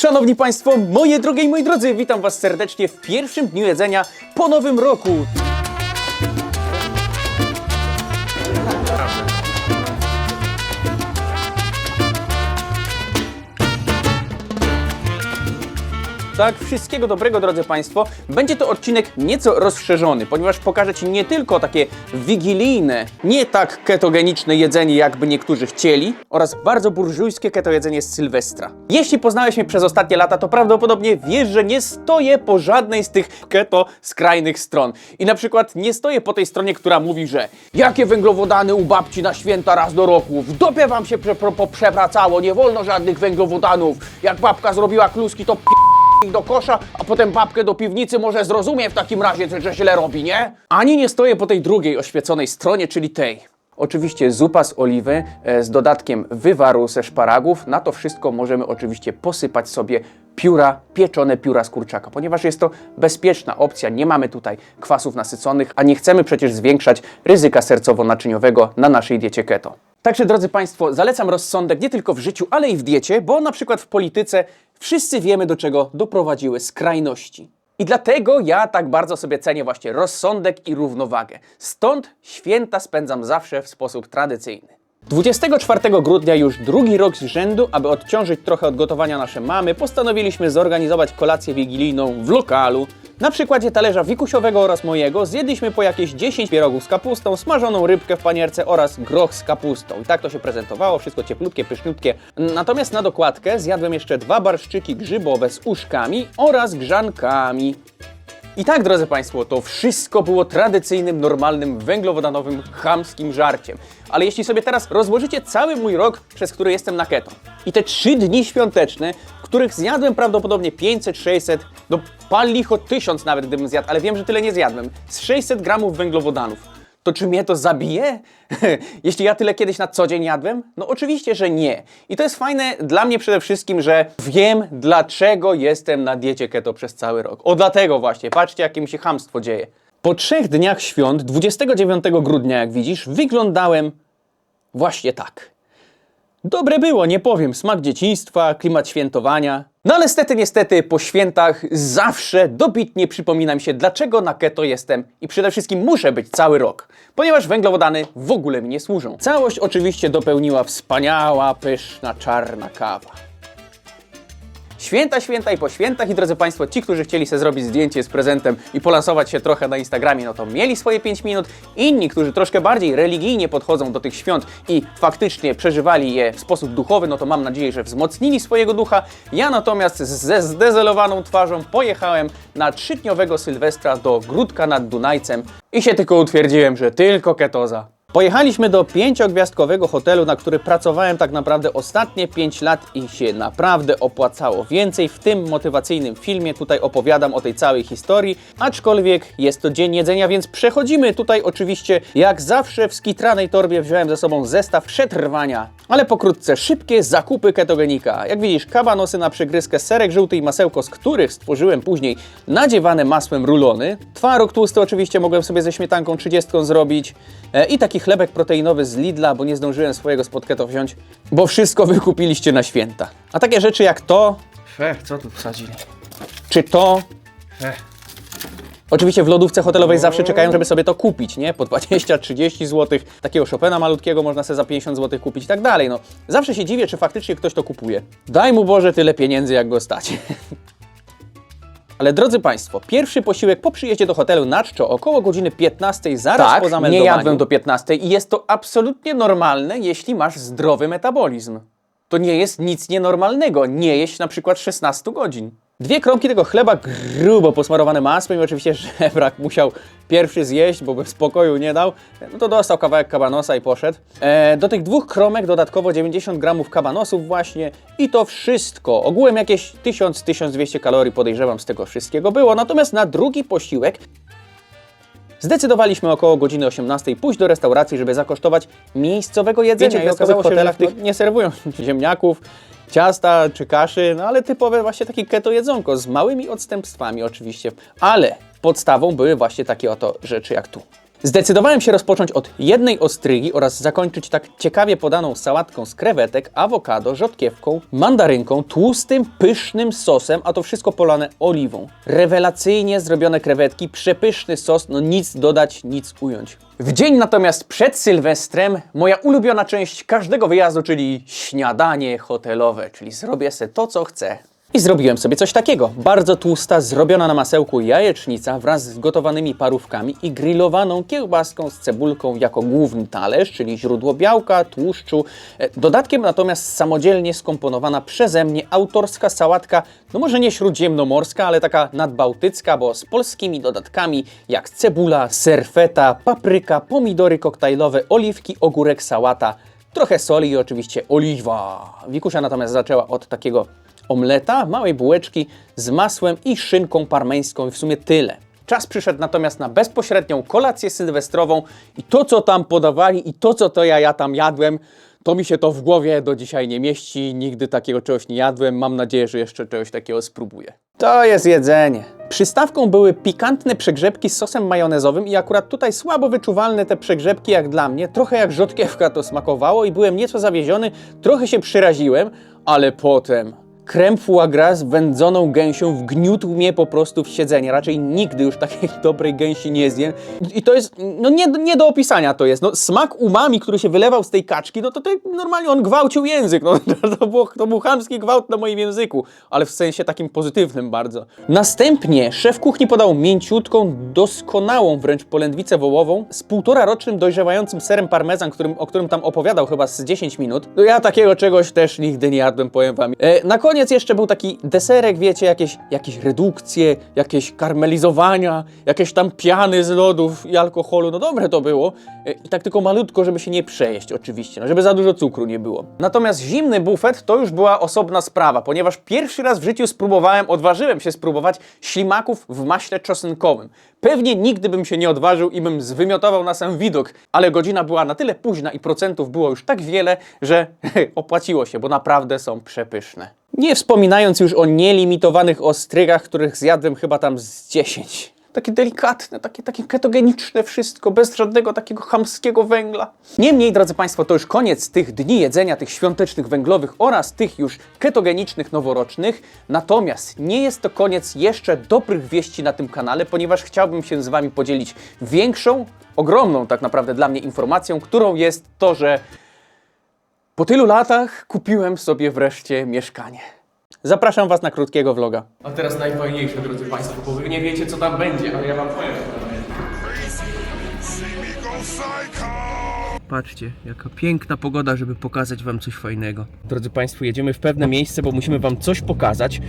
Szanowni Państwo, moje drogie i moi drodzy, witam Was serdecznie w pierwszym dniu jedzenia po nowym roku. Tak, wszystkiego dobrego, drodzy Państwo. Będzie to odcinek nieco rozszerzony, ponieważ pokażę Ci nie tylko takie wigilijne, nie tak ketogeniczne jedzenie, jakby niektórzy chcieli, oraz bardzo burżujskie keto jedzenie z Sylwestra. Jeśli poznałeś mnie przez ostatnie lata, to prawdopodobnie wiesz, że nie stoję po żadnej z tych keto skrajnych stron. I na przykład nie stoję po tej stronie, która mówi, że jakie węglowodany u babci na święta raz do roku, w dopie wam się prze, nie wolno żadnych węglowodanów, jak babka zrobiła kluski, to p- do kosza, a potem babkę do piwnicy może zrozumie w takim razie, że- że źle robi, nie? Ani nie stoję po tej drugiej oświeconej stronie, czyli tej. Oczywiście zupa z oliwy e, z dodatkiem wywaru ze szparagów. Na to wszystko możemy oczywiście posypać sobie pióra, pieczone pióra z kurczaka, ponieważ jest to bezpieczna opcja. Nie mamy tutaj kwasów nasyconych, a nie chcemy przecież zwiększać ryzyka sercowo-naczyniowego na naszej diecie keto. Także drodzy Państwo, zalecam rozsądek nie tylko w życiu, ale i w diecie, bo na przykład w polityce wszyscy wiemy, do czego doprowadziły skrajności. I dlatego ja tak bardzo sobie cenię właśnie rozsądek i równowagę. Stąd święta spędzam zawsze w sposób tradycyjny. 24 grudnia już drugi rok z rzędu, aby odciążyć trochę od gotowania nasze mamy, postanowiliśmy zorganizować kolację wigilijną w lokalu. Na przykładzie talerza wikusiowego oraz mojego zjedliśmy po jakieś 10 pierogów z kapustą, smażoną rybkę w panierce oraz groch z kapustą. I tak to się prezentowało, wszystko cieplutkie, pyszniutkie. Natomiast na dokładkę zjadłem jeszcze dwa barszczyki grzybowe z uszkami oraz grzankami. I tak, drodzy Państwo, to wszystko było tradycyjnym, normalnym, węglowodanowym, chamskim żarciem. Ale jeśli sobie teraz rozłożycie cały mój rok, przez który jestem na keto i te trzy dni świąteczne, w których zjadłem prawdopodobnie 500, 600, no pal licho 1000 nawet gdybym zjadł, ale wiem, że tyle nie zjadłem, z 600 gramów węglowodanów, to czy mnie to zabije? Jeśli ja tyle kiedyś na co dzień jadłem? No oczywiście, że nie. I to jest fajne dla mnie przede wszystkim, że wiem, dlaczego jestem na diecie keto przez cały rok. O dlatego właśnie, patrzcie, jakie mi się chamstwo dzieje. Po trzech dniach świąt, 29 grudnia, jak widzisz, wyglądałem właśnie tak. Dobre było, nie powiem, smak dzieciństwa, klimat świętowania. No ale niestety, niestety, po świętach zawsze dobitnie przypomina mi się, dlaczego na keto jestem i przede wszystkim muszę być cały rok, ponieważ węglowodany w ogóle mi nie służą. Całość oczywiście dopełniła wspaniała, pyszna, czarna kawa. Święta, święta i po świętach i drodzy Państwo, ci, którzy chcieli sobie zrobić zdjęcie z prezentem i polansować się trochę na Instagramie, no to mieli swoje 5 minut. Inni, którzy troszkę bardziej religijnie podchodzą do tych świąt i faktycznie przeżywali je w sposób duchowy, no to mam nadzieję, że wzmocnili swojego ducha. Ja natomiast ze zdezelowaną twarzą pojechałem na trzydniowego Sylwestra do Gródka nad Dunajcem i się tylko utwierdziłem, że tylko ketoza. Pojechaliśmy do pięciogwiazdkowego hotelu, na który pracowałem tak naprawdę ostatnie 5 lat i się naprawdę opłacało. Więcej w tym motywacyjnym filmie tutaj opowiadam o tej całej historii, aczkolwiek jest to dzień jedzenia, więc przechodzimy tutaj oczywiście jak zawsze w skitranej torbie wziąłem ze sobą zestaw przetrwania, ale pokrótce szybkie zakupy ketogenika. Jak widzisz, kabanosy na przygryzkę, serek żółty i masełko, z których stworzyłem później nadziewane masłem rulony. Twaróg tłusty oczywiście mogłem sobie ze śmietanką 30 zrobić e, i taki chlebek proteinowy z Lidla, bo nie zdążyłem swojego spod keto wziąć, bo wszystko wykupiliście na święta. A takie rzeczy jak to, Fech, co tu wsadzili? czy to, Fech. Oczywiście w lodówce hotelowej zawsze czekają, żeby sobie to kupić, nie? Po 20-30 zł. Takiego Chopina malutkiego można sobie za 50 zł kupić i tak dalej. No, zawsze się dziwię, czy faktycznie ktoś to kupuje. Daj mu Boże tyle pieniędzy, jak go stać. Ale drodzy Państwo, pierwszy posiłek po przyjeździe do hotelu na czczo około godziny 15 zaraz Tak, po nie zameldowaniu. jadłem do 15 i jest to absolutnie normalne, jeśli masz zdrowy metabolizm. To nie jest nic nienormalnego, nie jeść na przykład 16 godzin. Dwie kromki tego chleba grubo posmarowane masłem i oczywiście żebrak musiał pierwszy zjeść, bo by w spokoju nie dał. No to dostał kawałek kabanosa i poszedł. E, do tych dwóch kromek dodatkowo 90 gramów kabanosów właśnie i to wszystko. Ogółem jakieś 1000-1200 kalorii podejrzewam z tego wszystkiego było. Natomiast na drugi posiłek Zdecydowaliśmy około godziny 18 pójść do restauracji, żeby zakosztować miejscowego jedzenia. Wiecie, I okazało w się, w hotelach tych nie serwują ziemniaków, ciasta czy kaszy, no ale typowe właśnie takie keto jedzonko z małymi odstępstwami oczywiście. Ale podstawą były właśnie takie oto rzeczy jak tu. Zdecydowałem się rozpocząć od jednej ostrygi oraz zakończyć tak ciekawie podaną sałatką z krewetek, awokado, rzodkiewką, mandarynką, tłustym, pysznym sosem, a to wszystko polane oliwą. Rewelacyjnie zrobione krewetki, przepyszny sos, no nic dodać, nic ująć. W dzień natomiast przed Sylwestrem moja ulubiona część każdego wyjazdu, czyli śniadanie hotelowe, czyli zrobię sobie to, co chcę. I zrobiłem sobie coś takiego. Bardzo tłusta, zrobiona na masełku jajecznica wraz z gotowanymi parówkami i grillowaną kiełbaską z cebulką jako główny talerz, czyli źródło białka, tłuszczu. E, Dodatkiem natomiast samodzielnie skomponowana przeze mnie autorska sałatka, no może nie śródziemnomorska, ale taka nadbałtycka, bo z polskimi dodatkami jak cebula, serfeta, papryka, pomidory koktajlowe, oliwki, ogórek, sałata, trochę soli i oczywiście oliwa. Wikusia natomiast zaczęła od takiego omleta, małej bułeczki z masłem i szynką parmeńską i w sumie tyle. Czas przyszedł natomiast na bezpośrednią kolację sylwestrową i to, co tam podawali i to, co to ja, ja tam jadłem, to mi się to w głowie do dzisiaj nie mieści. Nigdy takiego czegoś nie jadłem. Mam nadzieję, że jeszcze czegoś takiego spróbuję. To jest jedzenie. Przystawką były pikantne przegrzebki z sosem majonezowym i akurat tutaj słabo wyczuwalne te przegrzebki jak dla mnie. Trochę jak rzodkiewka to smakowało i byłem nieco zawieziony, trochę się przyraziłem, ale potem krem foie gras z wędzoną gęsią wgniótł mnie po prostu w siedzenie. Raczej nigdy już takiej dobrej gęsi nie zjem. I to jest, no nie, nie do opisania to jest. No, smak umami, który się wylewał z tej kaczki, no to, to normalnie on gwałcił język. No, to, było, to był chamski gwałt na moim języku, ale w sensie takim pozytywnym bardzo. Następnie szef kuchni podał mięciutką, doskonałą wręcz polędwicę wołową z półtora rocznym dojrzewającym serem parmezan, którym, o którym tam opowiadał chyba z 10 minut. No ja takiego czegoś też nigdy nie jadłem, powiem wam. E, na koniec jeszcze był taki deserek, wiecie, jakieś, jakieś redukcje, jakieś karmelizowania, jakieś tam piany z lodów i alkoholu. No dobre to było. E, I tak tylko malutko, żeby się nie przejeść oczywiście, no, żeby za dużo cukru nie było. Natomiast zimny bufet to już była osobna sprawa, ponieważ pierwszy raz w życiu spróbowałem, odważyłem się spróbować ślimaków w maśle czosnkowym. Pewnie nigdy bym się nie odważył i bym zwymiotował na sam widok, ale godzina była na tyle późna i procentów było już tak wiele, że opłaciło się, bo naprawdę są przepyszne. Nie wspominając już o nielimitowanych ostrygach, których zjadłem chyba tam z 10. Takie delikatne, takie, takie ketogeniczne wszystko, bez żadnego takiego chamskiego węgla. Niemniej, drodzy Państwo, to już koniec tych dni jedzenia, tych świątecznych węglowych oraz tych już ketogenicznych noworocznych. Natomiast nie jest to koniec jeszcze dobrych wieści na tym kanale, ponieważ chciałbym się z Wami podzielić większą, ogromną tak naprawdę dla mnie informacją, którą jest to, że po tylu latach kupiłem sobie wreszcie mieszkanie. Zapraszam Was na krótkiego vloga. A teraz najfajniejsze, drodzy Państwo, bo Wy nie wiecie, co tam będzie, ale ja Wam powiem. Patrzcie, jaka piękna pogoda, żeby pokazać Wam coś fajnego. Drodzy Państwo, jedziemy w pewne miejsce, bo musimy Wam coś pokazać.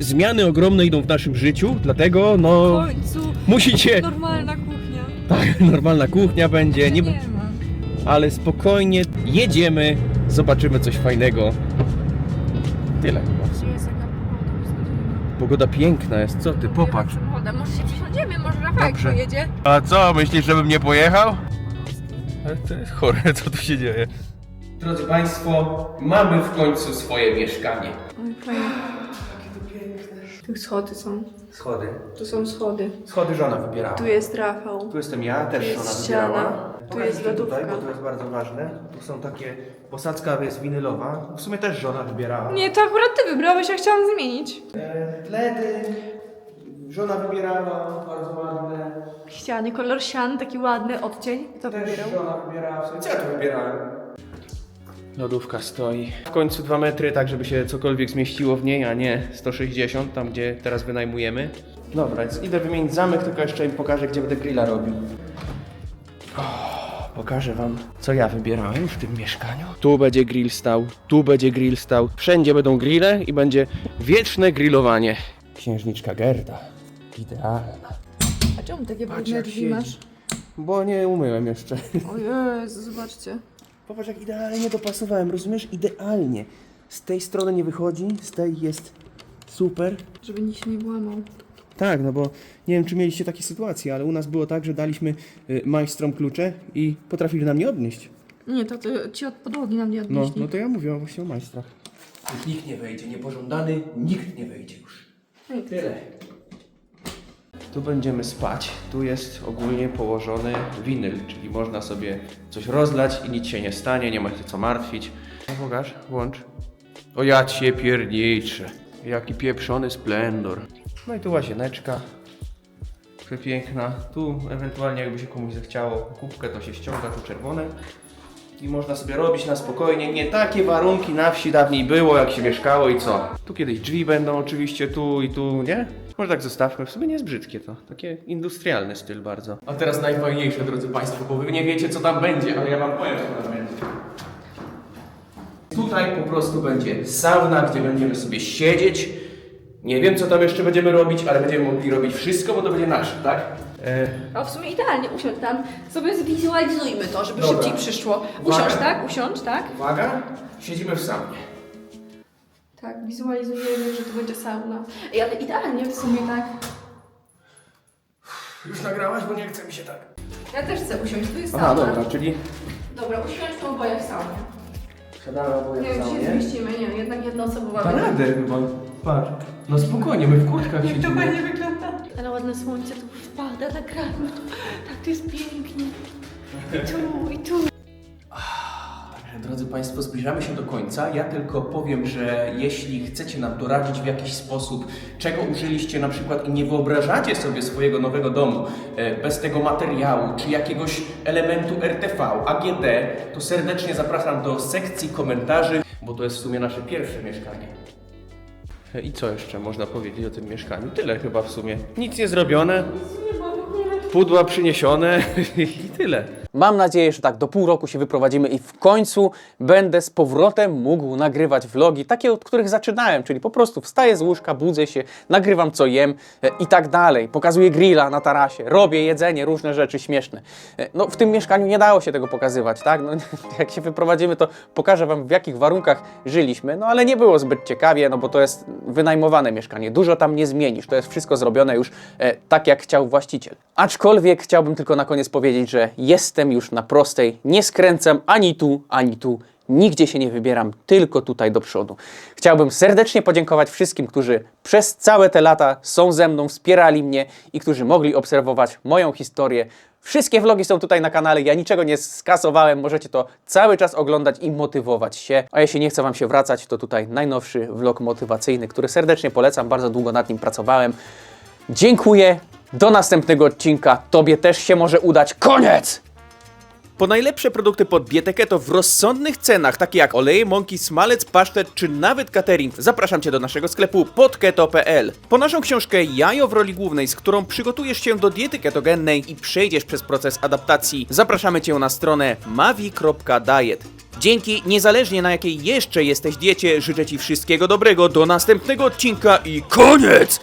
Zmiany ogromne idą w naszym życiu, dlatego W no końcu musicie... normalna kuchnia. Tak, normalna kuchnia będzie, nie, Nie ma. ale spokojnie jedziemy, zobaczymy coś fajnego. Tyle chyba. Gdzie jest jaka pogoda piękna jest, co ty, popatrz. Może się przesiądziemy, może Dobrze. pojedzie. A co, myślisz, żebym nie pojechał? Ale to jest chore, co tu się dzieje? Drodzy Państwo, mamy w końcu swoje mieszkanie. Oj, fajnie. Tu schody są. Schody. Tu są schody. Schody żona wybierała. Tu jest Rafał. Tu jestem ja, też jest żona ściana. wybierała. Tu jest Pokażę tutaj, lodówka. bo to jest bardzo ważne. Tu są takie, posadzka jest winylowa. W sumie też żona wybierała. Nie, to akurat ty wybrałeś, ja chciałam zmienić. E, LEDy, żona wybierała, bardzo ładne. Ściany, kolor sian, taki ładny odcień. Kto wybierał? żona wybierała. W sumie co ja tu wybierałem? Lodówka stoi. W końcu 2 metry, tak żeby się cokolwiek zmieściło w niej, a nie 160, tam gdzie teraz wynajmujemy. Dobra, więc idę wymienić zamek, tylko jeszcze im pokażę, gdzie będę grilla robił. O, pokażę wam, co ja wybierałem w tym mieszkaniu. Tu będzie grill stał, tu będzie grill stał. Wszędzie będą grille i będzie wieczne grillowanie. Księżniczka Gerda. Idealna. A czemu takie Patrz brudne jak drzwi siedzi. masz? Bo nie umyłem jeszcze. O Jezu, zobaczcie. Popatrz jak idealnie dopasowałem, rozumiesz? Idealnie. Z tej strony nie wychodzi, z tej jest super. Żeby nikt się nie włamał. Tak, no bo nie wiem, czy mieliście takie sytuacje, ale u nas było tak, że daliśmy y, majstrom klucze i potrafili nam nie odnieść. Nie, to, to ci od podłogi nam nie No, odnieśli. no to ja mówię właśnie o majstrach. Już nikt nie wejdzie, niepożądany, nikt nie wejdzie już. Tyle. Tu będziemy spać. Tu jest ogólnie położony winyl, czyli można sobie coś rozlać i nic się nie stanie, nie ma się co martwić. No pokaż, włącz. O ja cię pierniczę. Jaki pieprzony splendor. No i tu łazieneczka. Przepiękna. Tu ewentualnie jakby się komuś zechciało kubkę, to się ściąga tu czerwone. I można sobie robić na spokojnie. Nie takie warunki na wsi dawniej było, jak się mieszkało i co. Tu kiedyś drzwi będą oczywiście, tu i tu, nie? Może tak zostawmy, w sumie nie jest brzydkie to. Takie industrialny styl bardzo. A teraz najfajniejsze, drodzy Państwo, bo Wy nie wiecie co tam będzie, ale ja Wam powiem co tam będzie. Tutaj po prostu będzie sauna, gdzie będziemy sobie siedzieć. Nie wiem co tam jeszcze będziemy robić, ale będziemy mogli robić wszystko, bo to będzie nasze, tak? E, A w sumie idealnie, usiądź tam. Sobie zwizualizujmy to, żeby Dobra. szybciej przyszło. Uwaga. Usiądź, tak? Usiądź, tak? uwaga, siedzimy w saunie. Tak, wizualizujemy, że to będzie sauna. Ej, ale idealnie w sumie, tak? Już nagrałaś, bo nie chce mi się tak. Ja też chcę usiąść, to jest Aha, sauna. dobra, czyli Dobra, usiądźmy oboje w saunie. siadamy oboje Nie w wiem, czy się saunie. zmieścimy, nie jednak jednoosobowa Da radę chyba. Patrz. No spokojnie, my w kurtkach siedzimy. Ale ładne słońce tu wpada, nagrajmy to. Tak, to jest pięknie. I tu, i tu. Drodzy Państwo, zbliżamy się do końca. Ja tylko powiem, że jeśli chcecie nam doradzić w jakiś sposób, czego użyliście na przykład i nie wyobrażacie sobie swojego nowego domu e, bez tego materiału, czy jakiegoś elementu RTV, AGD, to serdecznie zapraszam do sekcji komentarzy, bo to jest w sumie nasze pierwsze mieszkanie. I co jeszcze można powiedzieć o tym mieszkaniu? Tyle chyba w sumie. Nic nie zrobione. Pudła przyniesione i tyle. Mam nadzieję, że tak do pół roku się wyprowadzimy i w końcu będę z powrotem mógł nagrywać vlogi, takie od których zaczynałem, czyli po prostu wstaję z łóżka, budzę się, nagrywam co jem e, i tak dalej. Pokazuję grilla na tarasie, robię jedzenie, różne rzeczy śmieszne. E, No w tym mieszkaniu nie dało się tego pokazywać, tak? No, jak się wyprowadzimy, to pokażę Wam w jakich warunkach żyliśmy, no ale nie było zbyt ciekawie, no bo to jest wynajmowane mieszkanie, dużo tam nie zmienisz, to jest wszystko zrobione już e, tak, jak chciał właściciel. Aczkolwiek chciałbym tylko na koniec powiedzieć, że jestem już na prostej, nie skręcam ani tu, ani tu, nigdzie się nie wybieram, tylko tutaj do przodu. Chciałbym serdecznie podziękować wszystkim, którzy przez całe te lata są ze mną, wspierali mnie i którzy mogli obserwować moją historię. Wszystkie vlogi są tutaj na kanale, ja niczego nie skasowałem, możecie to cały czas oglądać i motywować się. A jeśli nie chce Wam się wracać, to tutaj najnowszy vlog motywacyjny, który serdecznie polecam, bardzo długo nad nim pracowałem. Dziękuję, do następnego odcinka, Tobie też się może udać. Koniec! Po najlepsze produkty pod dietę keto w rozsądnych cenach, takie jak oleje, mąki, smalec, pasztet czy nawet catering, zapraszam Cię do naszego sklepu podketo.pl. Po naszą książkę Jajo w roli głównej, z którą przygotujesz się do diety ketogennej i przejdziesz przez proces adaptacji, zapraszamy Cię na stronę mavi.diet. Dzięki, niezależnie na jakiej jeszcze jesteś diecie, życzę Ci wszystkiego dobrego, do następnego odcinka i koniec!